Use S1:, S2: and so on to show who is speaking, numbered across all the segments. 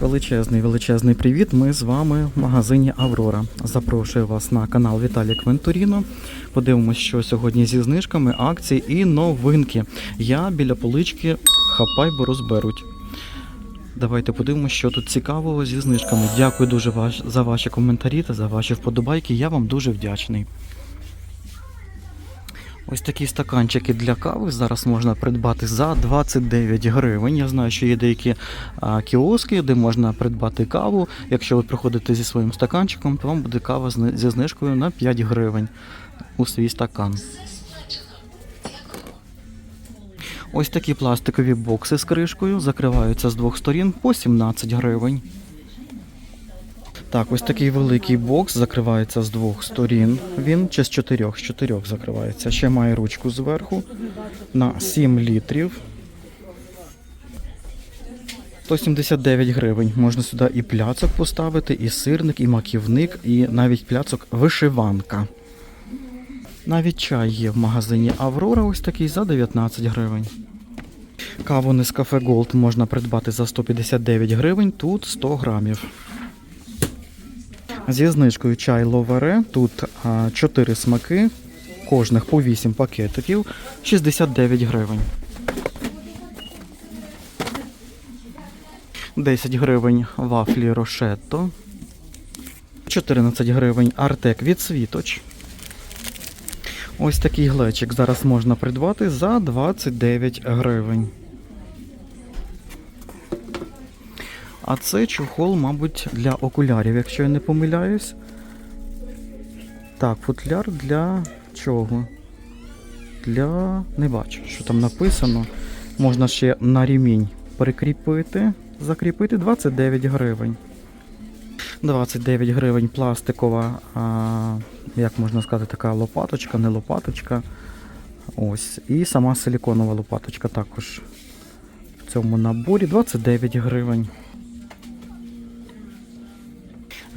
S1: Величезний величезний привіт. Ми з вами в магазині Аврора. Запрошую вас на канал Віталій Квентуріно. Подивимося, що сьогодні зі знижками, акції і новинки. Я біля полички хапай, бо розберуть. Давайте подивимося, що тут цікавого зі знижками. Дякую дуже за ваші коментарі та за ваші вподобайки. Я вам дуже вдячний. Ось такі стаканчики для кави зараз можна придбати за 29 гривень. Я знаю, що є деякі кіоски, де можна придбати каву. Якщо ви приходите зі своїм стаканчиком, то вам буде кава зі знижкою на 5 гривень у свій стакан. Ось такі пластикові бокси з кришкою закриваються з двох сторін по 17 гривень. Так, ось такий великий бокс закривається з двох сторін. Він чи з чотирьох, з чотирьох закривається. Ще має ручку зверху на 7 літрів. 179 гривень. Можна сюди і пляцок поставити, і сирник, і маківник, і навіть пляцок вишиванка. Навіть чай є в магазині Аврора, ось такий за 19 гривень. Каву Nescafe Gold можна придбати за 159 гривень, тут 100 грамів. Зі знижкою чай ловаре. Тут а, 4 смаки, кожних по 8 пакетиків, 69 гривень. 10 гривень вафлі Рошетто. 14 гривень Артек від Світоч. Ось такий глечик зараз можна придбати за 29 гривень. А це чохол, мабуть, для окулярів, якщо я не помиляюсь. Так, футляр для чого? Для. Не бачу, що там написано. Можна ще на ремінь прикріпити, закріпити 29 гривень. 29 гривень пластикова, а, як можна сказати, така лопаточка, не лопаточка. Ось. І сама силіконова лопаточка також в цьому наборі 29 гривень.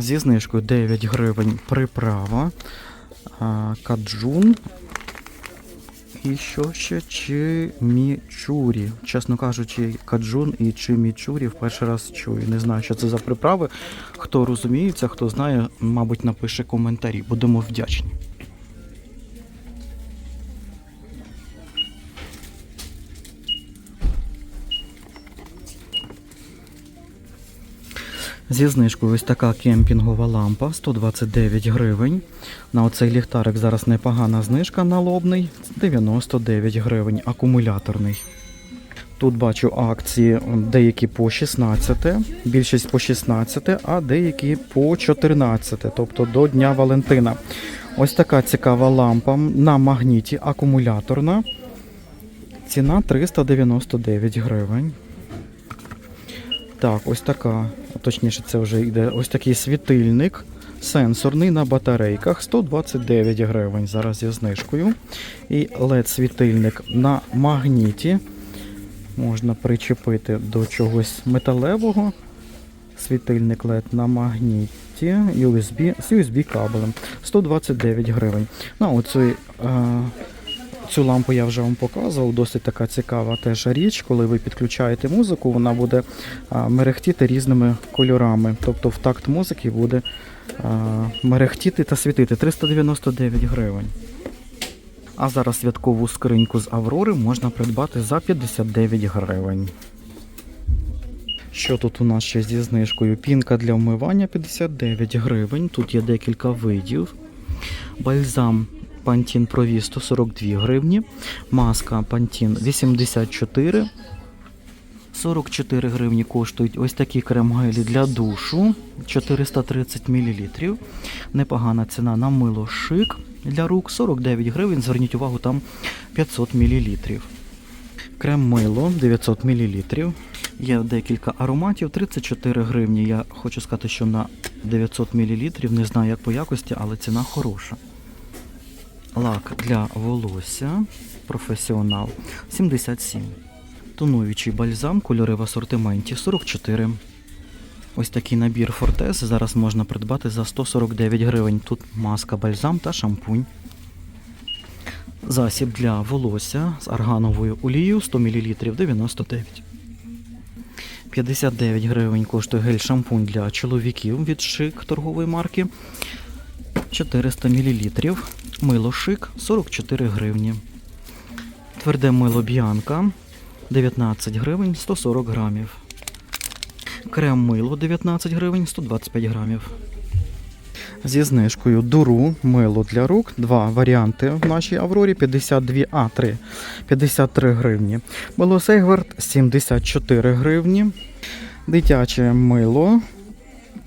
S1: Зі знижкою 9 гривень приправа, каджун. І що ще чимічурі. Чесно кажучи, каджун і чимічурі в перший раз чую. Не знаю, що це за приправи. Хто розуміється, хто знає, мабуть, напише коментарі. Будемо вдячні. Зі знижкою ось така кемпінгова лампа 129 гривень. На оцей ліхтарик зараз непогана знижка налобний 99 гривень, акумуляторний. Тут бачу акції деякі по 16, більшість по 16, а деякі по 14, тобто до Дня Валентина. Ось така цікава лампа на магніті акумуляторна. Ціна 399 гривень. Так, ось така, точніше, це вже йде ось такий світильник сенсорний на батарейках 129 гривень. Зараз зі знижкою. І LED-світильник на магніті. Можна причепити до чогось металевого. Світильник LED на магніті, USB, з USB кабелем 129 гривень. Ну, оцю, е, цю лампу я вже вам показував, досить така цікава теж річ. Коли ви підключаєте музику, вона буде мерехтіти різними кольорами. Тобто в такт музики буде мерехтіти та світити 399 гривень. А зараз святкову скриньку з Аврори можна придбати за 59 гривень. Що тут у нас ще зі знижкою? Пінка для вмивання 59 гривень. Тут є декілька видів. Бальзам Pro V 142 гривні. Маска Pantene 84. 44 гривні коштують ось такі крем-гелі для душу 430 мл. Непогана ціна на мило шик для рук 49 гривень. Зверніть увагу, там 500 мл. Крем мило 900 мл. Є декілька ароматів 34 гривні. Я хочу сказати, що на 900 мл, не знаю як по якості, але ціна хороша. Лак для волосся професіонал 77. Тонуючий бальзам, кольори в асортименті 44. Ось такий набір Фортес зараз можна придбати за 149 гривень. Тут маска, бальзам та шампунь. Засіб для волосся з аргановою олією 100 мл 99. 59 гривень коштує гель-шампунь для чоловіків від шик торгової марки. 400 мл. Мило шик 44 гривні. Тверде мило Біанка 19 гривень 140 грамів. Крем мило 19 гривень 125 грамів. Зі знижкою дуру мило для рук. Два варіанти в нашій Аврорі 52 А3 53 гривні. Мило Сейгвард 74 гривні. Дитяче мило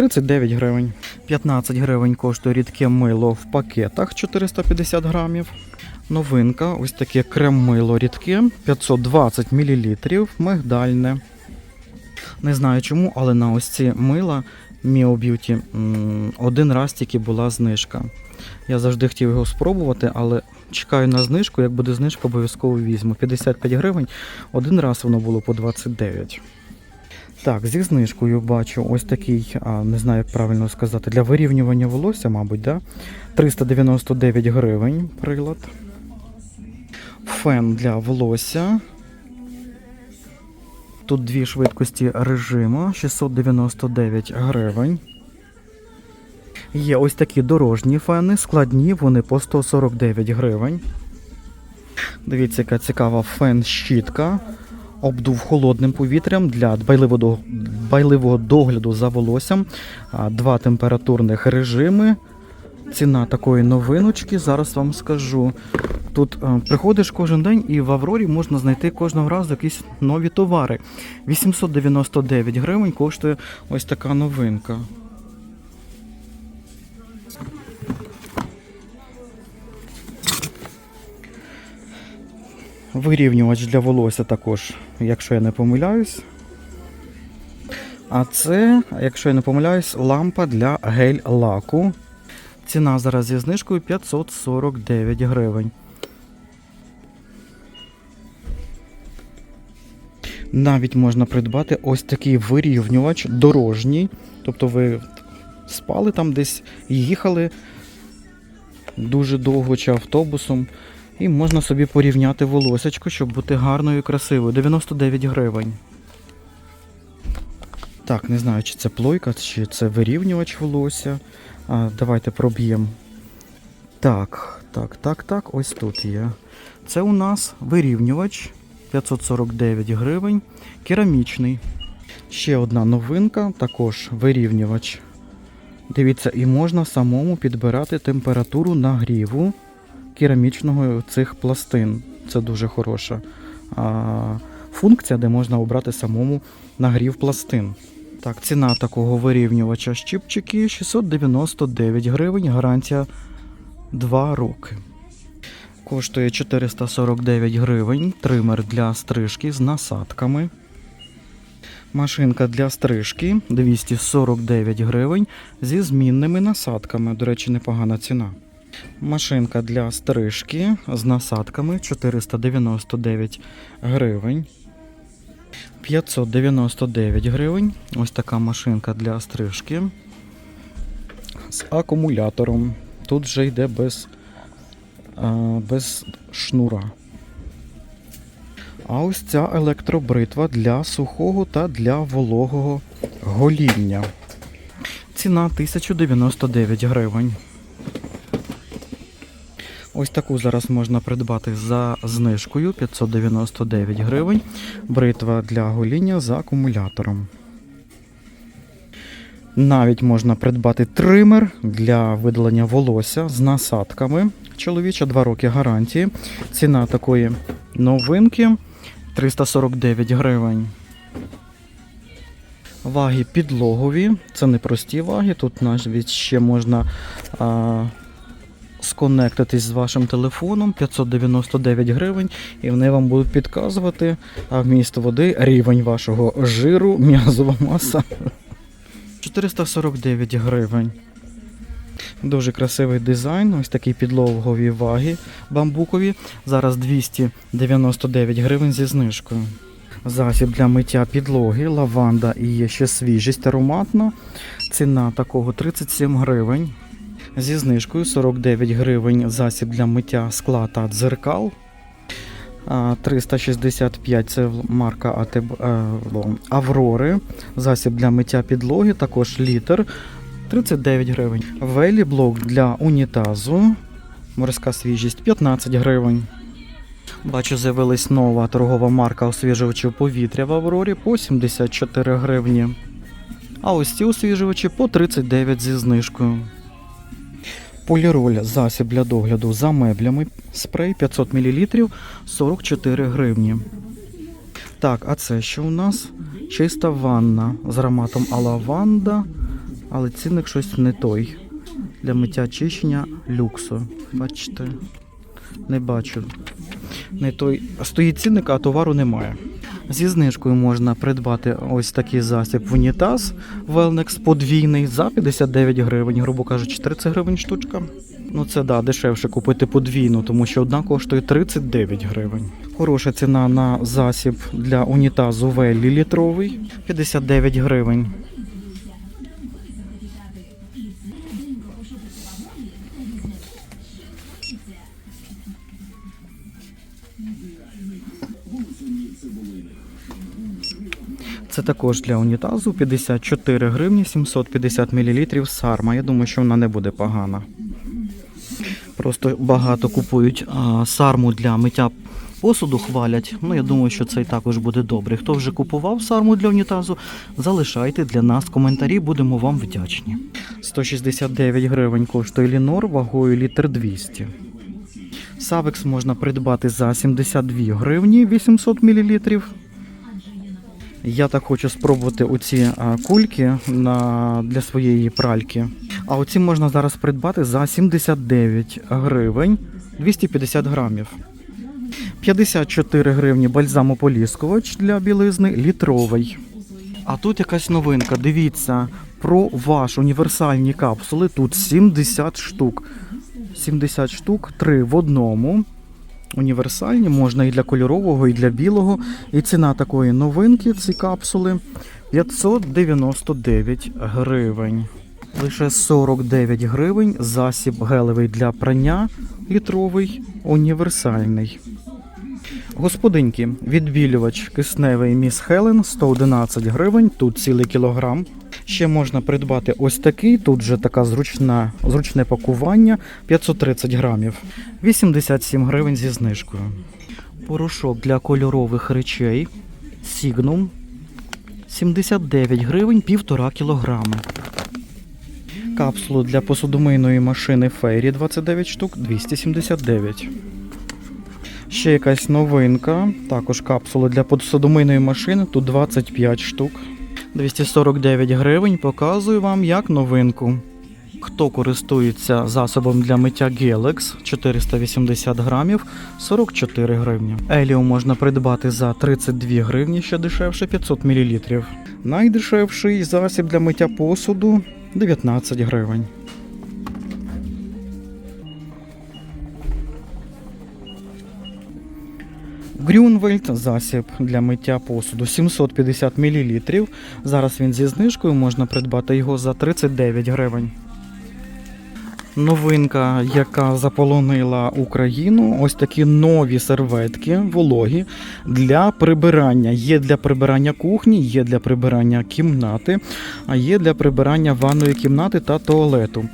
S1: 39 гривень. 15 гривень коштує рідке мило в пакетах 450 грамів. Новинка, ось таке крем-мило рідке 520 мл, мигдальне. Не знаю чому, але на ось ці мила Mio Beauty один раз тільки була знижка. Я завжди хотів його спробувати, але чекаю на знижку. Як буде знижка, обов'язково візьму. 55 гривень. Один раз воно було по 29. Так, зі знижкою бачу ось такий, а, не знаю, як правильно сказати, для вирівнювання волосся, мабуть, да? 399 гривень прилад. Фен для волосся. Тут дві швидкості режиму 699 гривень. Є ось такі дорожні фени, складні, вони по 149 гривень. Дивіться, яка цікава фен-щітка. Обдув холодним повітрям для дбайливого, дбайливого догляду за волоссям. Два температурних режими. Ціна такої новиночки, зараз вам скажу. Тут е, приходиш кожен день і в Аврорі можна знайти кожного разу якісь нові товари. 899 гривень коштує ось така новинка. Вирівнювач для волосся також, якщо я не помиляюсь. А це, якщо я не помиляюсь, лампа для гель-лаку. Ціна зараз зі знижкою 549 гривень. Навіть можна придбати ось такий вирівнювач дорожній. Тобто ви спали там десь, їхали дуже довго чи автобусом. І можна собі порівняти волосечко, щоб бути гарною і красивою. 99 гривень. Так, не знаю, чи це плойка, чи це вирівнювач волосся. А, давайте проб'ємо. Так, так, так, так, ось тут є. Це у нас вирівнювач 549 гривень, керамічний. Ще одна новинка, також вирівнювач. Дивіться, і можна самому підбирати температуру нагріву керамічного цих пластин. Це дуже хороша функція, де можна обрати самому нагрів пластин. Так, ціна такого вирівнювача щипчики 699 гривень, гарантія 2 роки. Коштує 449 гривень, тример для стрижки з насадками. Машинка для стрижки 249 гривень зі змінними насадками. До речі, непогана ціна. Машинка для стрижки з насадками 499 гривень. 599 гривень. Ось така машинка для стрижки з акумулятором. Тут вже йде без, без шнура. А ось ця електробритва для сухого та для вологого гоління. Ціна 1099 гривень. Ось таку зараз можна придбати за знижкою 599 гривень. Бритва для гоління з акумулятором. Навіть можна придбати тример для видалення волосся з насадками. Чоловіча 2 роки гарантії. Ціна такої новинки 349 гривень. Ваги підлогові. Це не прості ваги. Тут навіть ще можна а, сконектитись з вашим телефоном 599 гривень, і вони вам будуть підказувати вміст води, рівень вашого жиру, м'язова маса. 449 гривень. Дуже красивий дизайн, ось такі підлогові ваги бамбукові. Зараз 299 гривень зі знижкою. Засіб для миття підлоги, лаванда і є ще свіжість ароматна. Ціна такого 37 гривень. Зі знижкою 49 гривень засіб для миття скла та дзеркал. 365 це марка е, Аврори. Засіб для миття підлоги, також літр 39 гривень. Велі блок для унітазу. Морська свіжість 15 гривень. Бачу, з'явилась нова торгова марка освіжувачів повітря в Аврорі по 74 гривні. А ось ці освіжувачі по 39 зі знижкою. Поліроль засіб для догляду за меблями. Спрей 500 мл 44 гривні. Так, а це що у нас? Чиста ванна з ароматом алаванда, але цінник щось не той. Для миття очищення люксу. Бачите? Не бачу. Не той. Стоїть цінник, а товару немає. Зі знижкою можна придбати ось такий засіб в унітаз Велнекс подвійний за 59 гривень, грубо кажучи, 30 гривень штучка. Ну це да, дешевше купити подвійну, тому що одна коштує 39 гривень. Хороша ціна на засіб для унітазу Веллі літровий 59 гривень. Це також для унітазу 54 гривні 750 мл сарма. Я думаю, що вона не буде погана. Просто багато купують а, сарму для миття посуду, хвалять. Ну, я думаю, що це і також буде добре. Хто вже купував сарму для унітазу, залишайте для нас коментарі, будемо вам вдячні. 169 гривень коштує лінор вагою літр 200. Савекс можна придбати за 72 гривні 800 мл. Я так хочу спробувати оці кульки на, для своєї пральки. А оці можна зараз придбати за 79 гривень 250 грамів. 54 гривні бальзамополіскувач для білизни літровий. А тут якась новинка. Дивіться про ваш універсальні капсули. Тут 70 штук. 70 штук, 3 в одному. Універсальні, можна і для кольорового, і для білого. І ціна такої новинки, ці капсули 599 гривень. Лише 49 гривень засіб гелевий для прання літровий, універсальний. Господинки, відбілювач кисневий Міс Хелен 111 гривень, тут цілий кілограм. Ще можна придбати ось такий, тут же така зручна, зручне пакування 530 грамів, 87 гривень зі знижкою. Порошок для кольорових речей Signum 79 гривень, 1,5 кілограми. Капсулу для посудомийної машини Фейрі 29 штук 279. Ще якась новинка. Також капсули для посудомийної машини. Тут 25 штук. 249 гривень. Показую вам як новинку. Хто користується засобом для миття Gelex 480 грамів 44 гривні. Еліо можна придбати за 32 гривні, ще дешевше 500 мл. Найдешевший засіб для миття посуду 19 гривень. Грюнвельд засіб для миття посуду 750 мл. Зараз він зі знижкою можна придбати його за 39 гривень. Новинка, яка заполонила Україну, ось такі нові серветки вологі для прибирання. Є для прибирання кухні, є для прибирання кімнати, а є для прибирання ванної кімнати та туалету.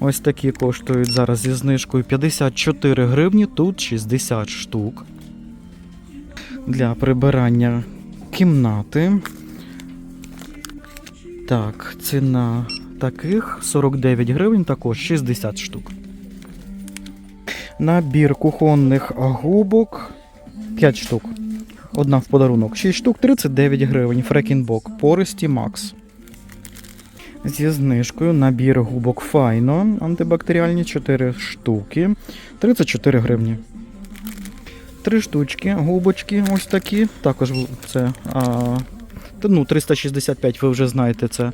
S1: Ось такі коштують зараз зі знижкою 54 гривні, тут 60 штук. Для прибирання кімнати. Так, ціна таких 49 гривень, також 60 штук. Набір кухонних губок 5 штук. Одна в подарунок. 6 штук 39 гривень. Фрекінбок. Пористі Макс. Зі знижкою набір губок Файно. Антибактеріальні 4 штуки. 34 гривні. Три штучки, губочки ось такі. Також це а, ну, 365, ви вже знаєте, це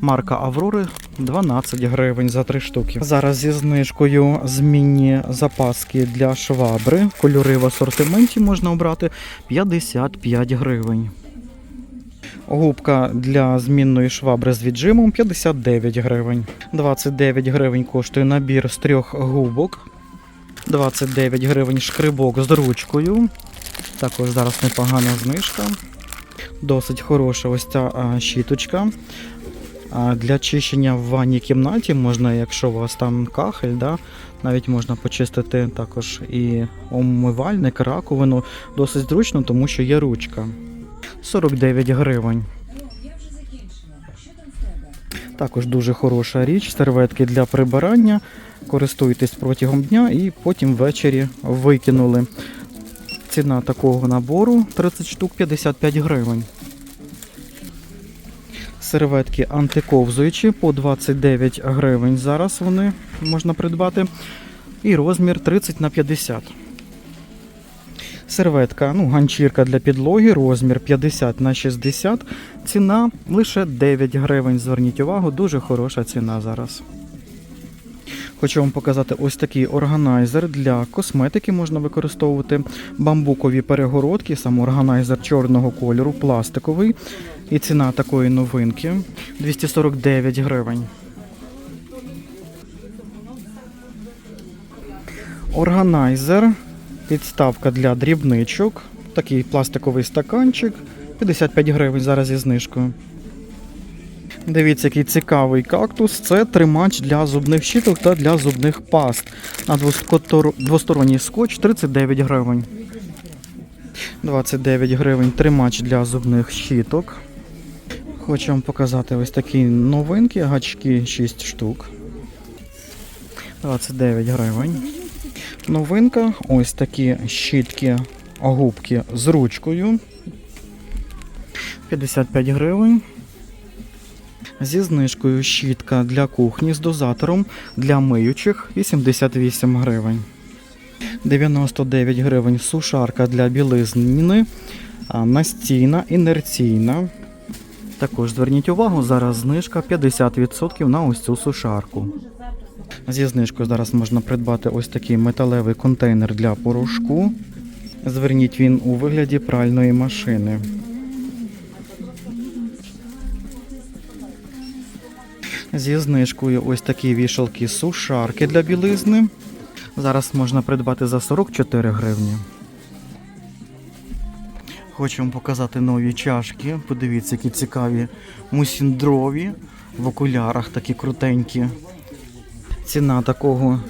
S1: марка Аврори 12 гривень за три штуки. Зараз зі знижкою змінні запаски для швабри. Кольори в асортименті можна обрати 55 гривень. Губка для змінної швабри з віджимом 59 гривень. 29 гривень коштує набір з трьох губок. 29 гривень шкрибок з ручкою. Також зараз непогана знижка. Досить хороша ось ця а, щіточка. А для чищення в ванній кімнаті можна, якщо у вас там кахель, да, навіть можна почистити також і умивальник, раковину. Досить зручно, тому що є ручка. 49 гривень. Також дуже хороша річ, серветки для прибирання. Користуйтесь протягом дня і потім ввечері викинули. Ціна такого набору 30 штук 55 гривень. Серветки антиковзуючі по 29 гривень. Зараз вони можна придбати. І розмір 30 на 50. Серветка, ну, ганчірка для підлоги, розмір 50 на 60. Ціна лише 9 гривень. Зверніть увагу, дуже хороша ціна зараз. Хочу вам показати ось такий органайзер для косметики. Можна використовувати бамбукові перегородки, сам органайзер чорного кольору, пластиковий. І ціна такої новинки 249 гривень. Органайзер, підставка для дрібничок, такий пластиковий стаканчик, 55 гривень зараз зі знижкою. Дивіться, який цікавий кактус. Це тримач для зубних щіток та для зубних паст. На двосторонній скотч 39 гривень. 29 гривень тримач для зубних щіток. Хочу вам показати ось такі новинки, гачки 6 штук. 29 гривень. Новинка, ось такі щітки, губки з ручкою. 55 гривень. Зі знижкою щітка для кухні з дозатором для миючих 88 гривень. 99 гривень сушарка для білизнини, а, настійна, інерційна. Також зверніть увагу, зараз знижка 50% на ось цю сушарку. Зі знижкою зараз можна придбати ось такий металевий контейнер для порошку. Зверніть він у вигляді пральної машини. Зі знижкою ось такі вішалки сушарки для білизни. Зараз можна придбати за 44 гривні. Хочу вам показати нові чашки. Подивіться, які цікаві мусіндрові в окулярах такі крутенькі. Ціна такого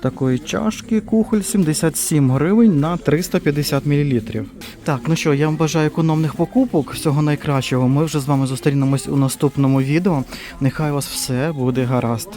S1: такої чашки кухоль 77 гривень на 350 мл. Так, ну що, я вам бажаю економних покупок, всього найкращого. Ми вже з вами зустрінемось у наступному відео. Нехай у вас все буде гаразд.